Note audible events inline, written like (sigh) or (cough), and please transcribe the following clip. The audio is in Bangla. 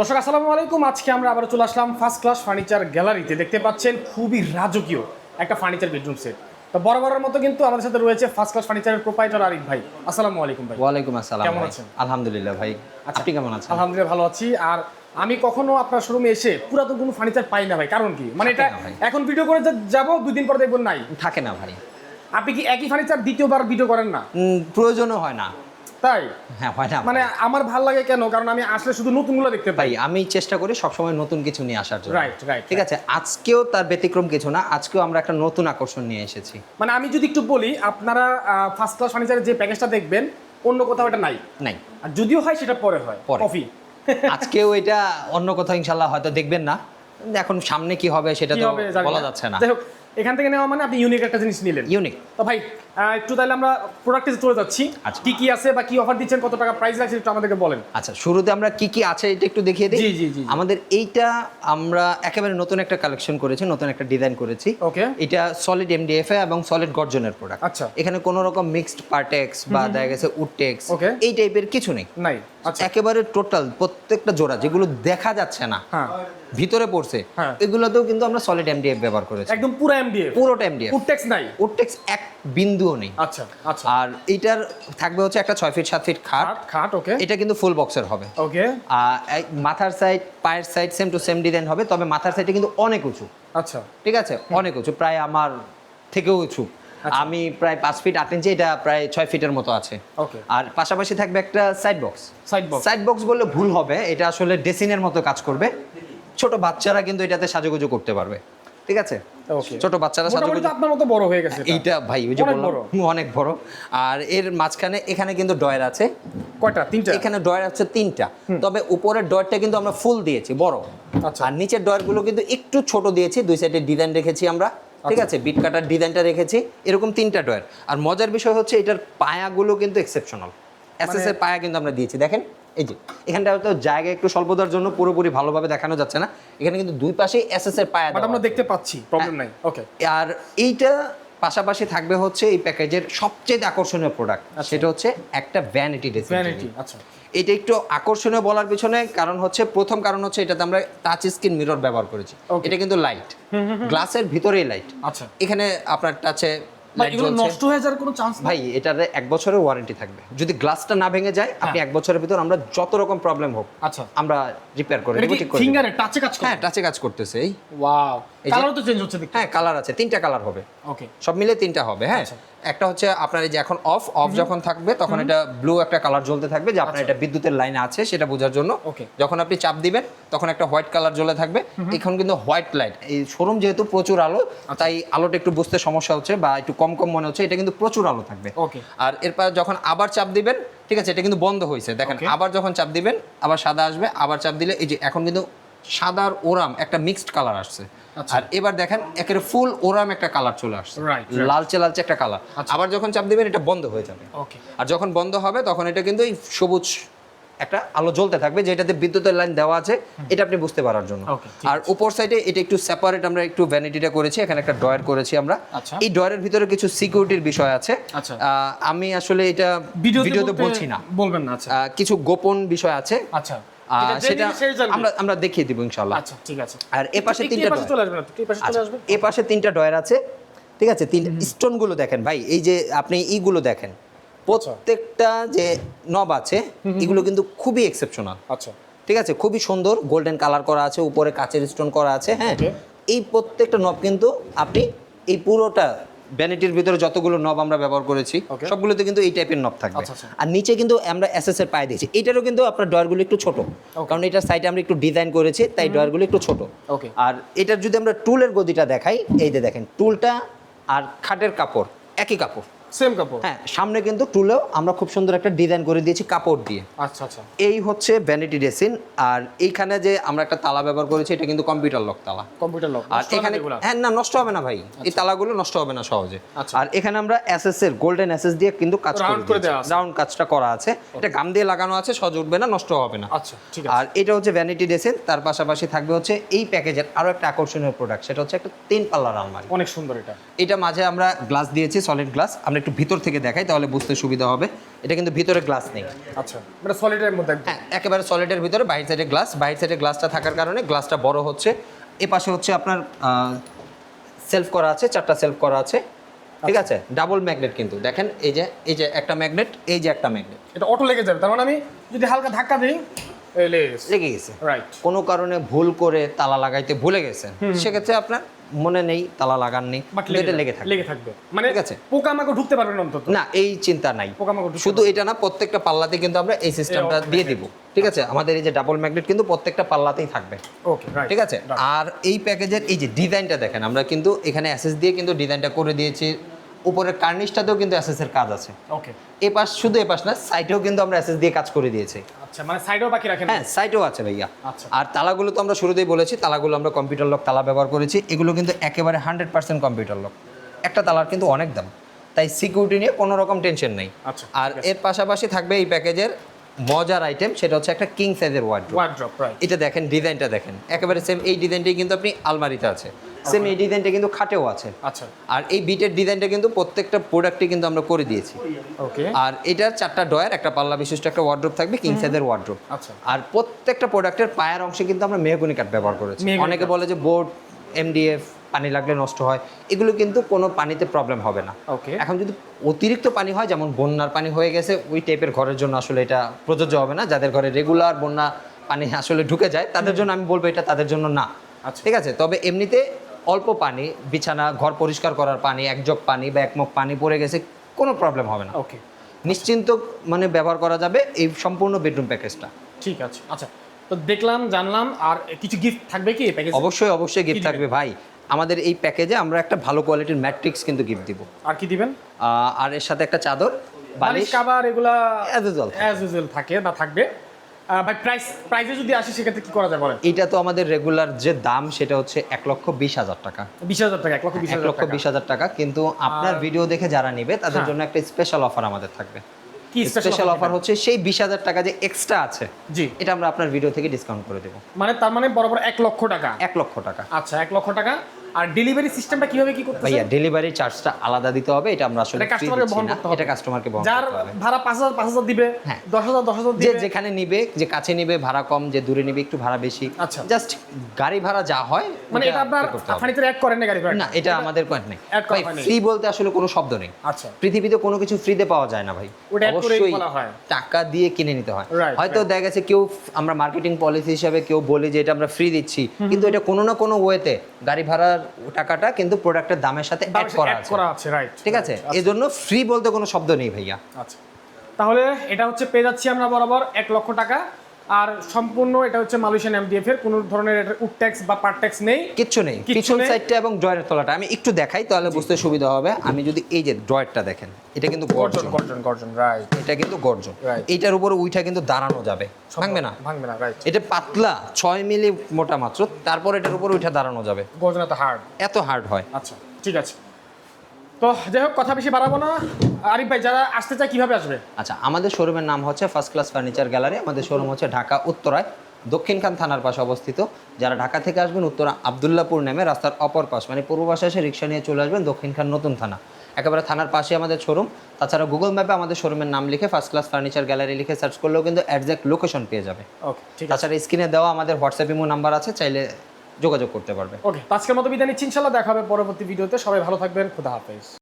দর্শক আসসালামু আলাইকুম। আজকে আমরা আবার চলে আসলাম ফার্স্ট ক্লাস ফার্নিচার গ্যালারিতে দেখতে পাচ্ছেন খুবই রাজকীয় একটা ফার্নিচার বেডরুম সেট তো বরাবরের মতো কিন্তু আমাদের সাথে রয়েছে ফার্স্ট ক্লাস ফার্নিচারের প্রোপাইটার আরিফ ভাই। আসসালামু আলাইকুম ভাই। ওয়ালাইকুম আসসালাম কেমন আছেন? আলহামদুলিল্লাহ ভাই। আপনি কেমন আছেন? আলহামদুলিল্লাহ ভালো আছি। আর আমি কখনো আপনার শোরুমে এসে পুরাতন কোনো ফার্নিচার পাই না ভাই। কারণ কি? মানে এটা। এখন ভিডিও করে যাব দুই দিন পরে দেখব নাই। থাকে না ভাই। আপনি কি একই ফার্নিচার দ্বিতীয়বার ভিডিও করেন না? প্রয়োজনও হয় না। তাই? হ্যাঁ হয় না মানে আমার ভালো লাগে কেন? কারণ আমি আসলে শুধু নতুনগুলো দেখতে পাই। আমি চেষ্টা করি সবসময় নতুন কিছু নিয়ে আসার জন্য। Right, right, ঠিক আছে? আজকেও তার ব্যতিক্রম কিছু না আজকেও আমরা একটা নতুন আকর্ষণ নিয়ে এসেছি। মানে আমি যদি একটু বলি আপনারা ফার্স্ট ক্লাস ফার্নিচারের যে প্যাকেজটা দেখবেন অন্য কোথাও এটা নাই। নাই। আর যদিও হয় সেটা পরে হয়। পরে। কফি আজকেও এটা অন্য কোথাও ইনশাল্লাহ হয়তো দেখবেন না। এখন সামনে কি হবে সেটা তো বলা যাচ্ছে না। যাই হোক এখান থেকে নেওয়া মানে আপনি ইউনিক একটা জিনিস নিলেন। ইউনিক তো ভাই একটু তাহলে আমরা প্রোডাক্টে চলে যাচ্ছি। আচ্ছা। কি কি আছে বা কি অফার দিচ্ছেন কত টাকা প্রাইস লাগছে একটু আমাদেরকে বলেন। আচ্ছা শুরুতে আমরা কি কি আছে এটা একটু দেখিয়ে দিই? জি, জি, জি। আমাদের এইটা আমরা একেবারে নতুন একটা কালেকশন করেছি নতুন একটা ডিজাইন করেছি। ওকে এটা সলিড এমডিএফ এবং সলিড গর্জনের প্রোডাক্ট আচ্ছা। এখানে কোনো রকম মিক্সড পার্টেক্স বা দেখা গেছে উডটেক্স. এই টাইপের কিছু নেই। নাই। একেবারে টোটাল প্রত্যেকটা জোড়া যেগুলো দেখা যাচ্ছে না হ্যাঁ। ভিতরে পড়ছে হ্যাঁ। এগুলোতেও কিন্তু আমরা সলিড এমডিএফ ব্যবহার করেছি। একদম পুরো এমডিএফ পুরোটা এমডিএফ ফুডটেক্স নাই। উডটেক্স এক বিন্দুও নেই। আচ্ছা আচ্ছা। আর এটার থাকবে হচ্ছে একটা ছয় ফিট সাত ফিট খাট। খাট খাট ওকে এটা কিন্তু ফুল বক্সের হবে। ওকে আর মাথার সাইড পায়ের side same to same design হবে তবে মাথার সাইডে কিন্তু অনেক উঁচু। আচ্ছা। ঠিক আছে? অনেক উঁচু প্রায় আমার থেকেও উঁচু। আমি প্রায় পাঁচ ফিট আট ইঞ্চি এটা প্রায় ছয় ফিটের মতো আছে। আর পাশাপাশি থাকবে একটা side box side box side box বললে ভুল হবে এটা আসলে ডেসিনের মতো কাজ করবে। ছোট বাচ্চারা কিন্তু এটাতে সাজুগুজু করতে পারবে। ঠিক আছে? ছোট বাচ্চারা সাজুগুজু আপনার মতো বড় হয়ে গেছে এইটা ভাই ওই যে বললাম অনেক বড়। আর এর মাঝখানে এখানে কিন্তু ডয়ার আছে। কয়টা? তিনটা? এখানে ডয়ার আছে তিনটা। তবে উপরের ডয়ারটা কিন্তু আমরা ফুল দিয়েছি বড়। আচ্ছা। আর নিচের ডয়ারগুলো কিন্তু একটু ছোট দিয়েছি দুই সাইডে ডিজাইন রেখেছি আমরা। ঠিক আছে বিট কাটার ডিজাইনটা রেখেছি এরকম তিনটা ডয়ার আর মজার বিষয় হচ্ছে এটার পায়াগুলো কিন্তু এক্সেপশনাল এসএস এর পায়া কিন্তু আমরা দিয়েছি। দেখেন এই যে এখানটা হয়তো জায়গা একটু স্বল্পতার জন্য পুরোপুরি ভালোভাবে দেখানো যাচ্ছে না। এখানে কিন্তু দুই পাশেই এসএস এর পায়া বাট আমরা দেখতে পাচ্ছি প্রবলেম নাই। ওকে আর এইটা পাশাপাশি থাকবে হচ্ছে এই প্যাকেজের সবচেয়ে আকর্ষণীয় প্রোডাক্ট সেটা হচ্ছে একটা ভ্যানিটি ড্রেসিং ভ্যানিটি আচ্ছা। এটা একটু আকর্ষণীয় বলার পিছনে কারণ হচ্ছে প্রথম কারণ হচ্ছে এটাতে আমরা টাচ স্ক্রিন মিরর ব্যবহার করেছি। এটা কিন্তু লাইট গ্লাসের ভিতরেই লাইট আচ্ছা। এখানে আপনার টাচে নষ্ট হয়ে যাওয়ার কোনো চান্স ভাই এটার এক বছরের ওয়ারেন্টি থাকবে। যদি গ্লাসটা না ভেঙে যায় আপনি এক বছরের ভিতর আমরা যত রকম প্রবলেম হোক আচ্ছা। আমরা রিপেয়ার করে ফিঙ্গারে টাচে কাজ হ্যাঁ টাচে কাজ করতেছে এই। ওয়াও কালারও তো চেঞ্জ হচ্ছে হ্যাঁ কালার আছে তিনটা কালার হবে। ওকে সব মিলে তিনটা হবে হ্যাঁ? আচ্ছা। একটা হচ্ছে আপনার এই যে এখন অফ অফ যখন থাকবে তখন এটা ব্লু একটা কালার জ্বলতে থাকবে যে আপনার এটা বিদ্যুতের লাইনে আছে সেটা বোঝার জন্য। আচ্ছা। যখন আপনি চাপ দিবেন তখন একটা হোয়াইট কালার জ্বলে থাকবে। এখন কিন্তু হোয়াইট লাইট এই শোরুম যেহেতু প্রচুর আলো আচ্ছা। তাই আলোটা একটু বুঝতে সমস্যা হচ্ছে বা একটু কম কম মনে হচ্ছে এটা কিন্তু প্রচুর আলো থাকবে. আর এরপর যখন আবার চাপ দিবেন ঠিক আছে এটা কিন্তু বন্ধ হয়েছে। দেখেন আবার যখন চাপ দিবেন আবার সাদা আসবে আবার চাপ দিলে এই যে এখন কিন্তু সাদার ওরাম একটা মিক্সড কালার আসছে। আচ্ছা। আর এবার দেখেন একেবারে ফুল ওরাম একটা কালার চলে আসছে. লালচে লালচে একটা কালার আবার যখন চাপ দিবেন এটা বন্ধ হয়ে যাবে। আর যখন বন্ধ হবে তখন এটা কিন্তু এই সবুজ একটা আলো জ্বলতে থাকবে যেটাতে বিদ্যুতের লাইন দেওয়া আছে এটা আপনি বুঝতে পারার জন্য। আর উপর সাইডে এটা একটু সেপারেট আমরা একটু ভ্যানিটিটা করেছি এখানে একটা ডয়ার করেছি আমরা। আচ্ছা। এই ডয়ারের ভিতরে কিছু সিকিউরিটির বিষয় আছে। আচ্ছা। আমি আসলে এটা ভিডিওতে বলছি না। বলবেন না আচ্ছা। কিছু গোপন বিষয় আছে। আচ্ছা। সেটা। আমরা আমরা দেখিয়ে দিব ইনশাআল্লাহ। আচ্ছা ঠিক আছে। আর এ পাশে তিনটা পাশে চলে আসবেন এই পাশে চলে আচ্ছা আসবেন এ পাশে তিনটা ডয়ার আছে ঠিক আছে? তিনটা স্টোনগুলো দেখেন ভাই এই যে আপনি ইগুলো দেখেন। প্রত্যেকটা যে নব আছে এগুলো কিন্তু খুবই এক্সেপশনাল আচ্ছা। ঠিক আছে? খুবই সুন্দর গোল্ডেন কালার করা আছে উপরে কাচের স্টোন করা আছে হ্যাঁ? এই প্রত্যেকটা নব কিন্তু আপনি এই পুরোটা ভ্যানিটির ভিতরে যতগুলো নব আমরা ব্যবহার করেছি. সবগুলোতে কিন্তু এই টাইপের নব থাকবে। আচ্ছা, আচ্ছা। আর নিচে কিন্তু আমরা এসএস এর পায়ে দিয়েছি। এটারও কিন্তু আপনার ডয়ারগুলো একটু ছোট। কারণ এটার সাইডে আমরা একটু ডিজাইন করেছি তাই ডয়ারগুলো একটু ছোট. আর এটার যদি আমরা টুলের গদিটা দেখাই এই যে দেখেন টুলটা আর খাটের কাপড় একই কাপড়। সেম কাপড়? হ্যাঁ সামনে কিন্তু টুলেও আমরা খুব সুন্দর একটা ডিজাইন করে দিয়েছি কাপড় দিয়ে। আচ্ছা আচ্ছা। এই হচ্ছে ভ্যানিটি ডেসিন আর এইখানে যে আমরা একটা তালা ব্যবহার করেছি এটা কিন্তু কম্পিউটার লক তালা। কম্পিউটার লক আর এখানে হ্যাঁ না নষ্ট হবে না ভাই। এই তালাগুলো নষ্ট হবে না সহজে। আচ্ছা। আর এখানে আমরা এসএস এর গোল্ডেন এসএস দিয়ে কিন্তু কাজ করে রাউন্ড কাজটা করা আছে। এটা গাম দিয়ে লাগানো আছে সহজ উঠবে না নষ্ট হবে না। আচ্ছা ঠিক আছে। আর এটা হচ্ছে ভ্যানিটি ডেসিন তার পাশাপাশি থাকবে হচ্ছে এই প্যাকেজের আরও একটা আকর্ষণীয় প্রোডাক্ট সেটা হচ্ছে একটা তিন পাল্লার আলমারি। অনেক সুন্দর এটা। এটা মাঝে আমরা গ্লাস দিয়েছি সলিড গ্লাস আমরা একটু ভিতর থেকে দেখাই তাহলে বুঝতে সুবিধা হবে। এটা কিন্তু ভিতরে গ্লাস নেই। আচ্ছা মানে সলিডের মধ্যে। হ্যাঁ একেবারে সলিডের ভিতরে বাইর সাইডে গ্লাস বাইর সাইডে গ্লাসটা থাকার কারণে গ্লাসটা বড় হচ্ছে। এ পাশে হচ্ছে আপনার সেলফ করা আছে চারটা সেলফ করা আছে। ঠিক আছে? ডাবল ম্যাগনেট কিন্তু। দেখেন এই যে এই যে একটা ম্যাগনেট এই যে একটা ম্যাগনেট এটা অটো লেগে যাবে তার মানে আমি যদি হালকা ধাক্কা দিই লেগে গেছে রাইট কোনো কারণে ভুল করে তালা লাগাইতে ভুলে গেছেন সেক্ষেত্রে আপনার মনে নেই তালা কিন্তু এটা লেগে থাকে লেগে থাকবে। মানে ঠিক আছে। পোকামাকড় ঢুকতে পারবে না অন্তত। না এই চিন্তা নাই। পোকামাকড় শুধু এটা না প্রত্যেকটা পাল্লাতে কিন্তু আমরা এই সিস্টেমটা দিয়ে দিব। ঠিক আছে? আমাদের এই যে ডাবল ম্যাগনেট কিন্তু প্রত্যেকটা পাল্লাতেই থাকবে। ওকে ঠিক আছে? আর এই প্যাকেজের এই যে ডিজাইনটা দেখেন আমরা কিন্তু এখানে অ্যাসেস দিয়ে কিন্তু ডিজাইনটা করে দিয়েছি। উপরের কার্নিশটাতেও কিন্তু অ্যাসেসের কাজ আছে। ওকে এ পাশ শুধু এ পাশ না সাইডেও কিন্তু আমরা অ্যাসেস দিয়ে কাজ করে দিয়েছি। আচ্ছা মানে সাইডেও বাকি রাখেন? হ্যাঁ সাইডেও আছে ভাইয়া। আচ্ছা। আর তালাগুলো তো আমরা শুরুতেই বলেছি তালাগুলো আমরা কম্পিউটার লক তালা ব্যবহার করেছি। এগুলো কিন্তু একেবারে হান্ড্রেড পার্সেন্ট কম্পিউটার লক একটা তালার কিন্তু অনেক দাম। তাই সিকিউরিটি নিয়ে কোনো রকম টেনশন নেই। আচ্ছা, আর এর পাশাপাশি থাকবে এই প্যাকেজের মজার আইটেম সেটা হচ্ছে একটা কিং সাইজের ওয়ার্ড ওয়ার্ড্রপ রাইট এটা দেখেন ডিজাইনটা দেখেন। একেবারে সেম এই ডিজাইনটাই কিন্তু আপনি আলমারিতে আছে। সেম এই ডিজাইনটা কিন্তু খাটেও আছে। আচ্ছা। আর এই বিটের ডিজাইনটা কিন্তু প্রত্যেকটা প্রোডাক্টে কিন্তু আমরা করে দিয়েছি। ওকে আর এটার চারটা ডয়ার একটা পাল্লা বিশিষ্ট একটা ওয়ার্ড্রোপ থাকবে কিং সাইজের ওয়ার্ড্রোপ আচ্ছা। আর প্রত্যেকটা প্রোডাক্টের পায়ের অংশে কিন্তু আমরা মেহগুনি কাঠ ব্যবহার করেছি। অনেকে বলে যে বোর্ড এমডিএফ পানি লাগলে নষ্ট হয় এগুলো কিন্তু কোনো পানিতে প্রবলেম হবে না। ওকে এখন যদি অতিরিক্ত পানি হয় যেমন বন্যার পানি হয়ে গেছে ওই টাইপের ঘরের জন্য আসলে এটা প্রযোজ্য হবে না। যাদের ঘরে রেগুলার বন্যা পানি (laughs) আসলে ঢুকে যায় তাদের জন্য আমি বলব এটা তাদের জন্য না। আচ্ছা। ঠিক আছে? তবে এমনিতে অল্প পানি বিছানা ঘর পরিষ্কার করার পানি এক জগ পানি বা এক মগ পানি পড়ে গেছে কোনো প্রবলেম হবে না। ওকে নিশ্চিন্ত মানে ব্যবহার করা যাবে এই সম্পূর্ণ বেডরুম প্যাকেজটা ঠিক আছে। আচ্ছা তো দেখলাম জানলাম আর কিছু গিফট থাকবে কি অবশ্যই অবশ্যই গিফট থাকবে ভাই। আমাদের এই প্যাকেজে আমরা একটা ভালো কোয়ালিটির ম্যাট্রিক্স কিন্তু গিফট দিব। আর কি দিবেন? আর এর সাথে একটা চাদর বালিশ কাভার এগুলা as usual। অ্যাজ ইউজুয়াল থাকে বা থাকবে। ভাই প্রাইস প্রাইসে যদি আসি সেক্ষেত্রে কি করা যায় বলেন? এটা তো আমাদের রেগুলার যে দাম সেটা হচ্ছে এক লক্ষ বিশ হাজার টাকা। বিশ হাজার টাকা এক লক্ষ বিশ লক্ষ টাকা। বিশ হাজার টাকা কিন্তু আপনার ভিডিও দেখে যারা নিবে তাদের হ্যাঁ। জন্য একটা স্পেশাল অফার আমাদের থাকবে। কি স্পেশাল স্পেশাল অফার হচ্ছে সেই বিশ হাজার টাকা যে এক্সট্রা আছে জি। এটা আমরা আপনার ভিডিও থেকে ডিসকাউন্ট করে দেবো। মানে তার মানে বরাবর এক লক্ষ টাকা? এক লক্ষ টাকা। আচ্ছা এক লক্ষ টাকা। আর ডেলিভারি সিস্টেমটা কীভাবে কি করতে ভাইয়া ডেলিভারি চার্জটা আলাদা দিতে হবে এটা আমরা আসলে কাস্টমারকে বহন করতে হবে। এটা কাস্টমারকে বহন যার ভাড়া পাঁচ হাজার পাঁচ হাজার দিবে হ্যাঁ। দশ হাজার যে দিবে। যেখানে নিবে যে কাছে নিবে ভাড়া কম যে দূরে নিবে একটু ভাড়া বেশি। আচ্ছা। জাস্ট গাড়ি ভাড়া যা হয় মানে এটা আপনার ফার্নিচার অ্যাড করেন না গাড়ি ভাড়া না এটা আমাদের পয়েন্ট নেই। ভাই ফ্রি বলতে আসলে কোনো শব্দ নেই। আচ্ছা। পৃথিবীতে কোনো কিছু ফ্রিতে পাওয়া যায় না ভাই। অবশ্যই টাকা দিয়ে কিনে নিতে হয়। হয়তো দেখা গেছে কেউ আমরা মার্কেটিং পলিসি হিসাবে কেউ বলে যে এটা আমরা ফ্রি দিচ্ছি। কিন্তু এটা কোনো না কোনো ওয়েতে গাড়ি ভাড়ার টাকাটা কিন্তু প্রোডাক্টের দামের সাথে অ্যাড করা আছে। করা আছে রাইট ঠিক আছে? এজন্য ফ্রি বলতে কোনো শব্দ নেই ভাইয়া। আচ্ছা। তাহলে এটা হচ্ছে পেয়ে যাচ্ছি আমরা বরাবর এক লক্ষ টাকা। আর সম্পূর্ণ এটা হচ্ছে মালয়েশিয়ান এমডিএফ এর কোনো ধরনের উড ট্যাক্স বা পার ট্যাক্স নেই। কিচ্ছু নেই। পিছন নেই। সাইডটা এবং ড্রয়ের তলাটা। আমি একটু দেখাই তাহলে বুঝতে সুবিধা হবে। আমি যদি এই যে ড্রয়ারটা দেখেন এটা কিন্তু গর্জন গর্জন। গর্জন রাইট এটা কিন্তু গর্জন. এইটার উপরে উইঠা কিন্তু দাঁড়ানো যাবে। ভাঙবে না। ভাঙবে না রাইট এটা পাতলা ছয় মিলি মোটা মাত্র। তারপর এটার উপর উঠে দাঁড়ানো যাবে। গর্জন এত হার্ড এত হার্ড হয়। আচ্ছা ঠিক আছে। তো যাই হোক কথা বেশি বাড়াবো না। আরিফ ভাই যারা আসতে চায় কীভাবে আসবে? আচ্ছা আমাদের শোরুমের নাম হচ্ছে ফার্স্ট ক্লাস ফার্নিচার গ্যালারি আমাদের শোরুম হচ্ছে ঢাকা উত্তরায়। দক্ষিণখান থানার পাশে অবস্থিত। যারা ঢাকা থেকে আসবেন উত্তরা আবদুল্লাপুর নেমে রাস্তার অপর পাশ মানে পূর্ব পাশে এসে রিক্সা নিয়ে চলে আসবেন দক্ষিণখান নতুন থানা। একেবারে থানার পাশে আমাদের শোরুম। তাছাড়া গুগল ম্যাপে আমাদের শোরুমের নাম লিখে ফার্স্ট ক্লাস ফার্নিচার গ্যালারি লিখে সার্চ করলেও কিন্তু অ্যাডজাক্ট লোকেশন পেয়ে যাবে। ওকে ঠিক তাছাড়া স্ক্রিনে দেওয়া আমাদের হোয়াটসঅ্যাপ ইমো নাম্বার আছে চাইলে যোগাযোগ করতে পারবে ওকে আজকের মতো বিদায় নিচ্ছি ইনশাল্লাহ দেখা হবে পরবর্তী ভিডিওতে। সবাই ভালো থাকবেন খুদা হাফেজ।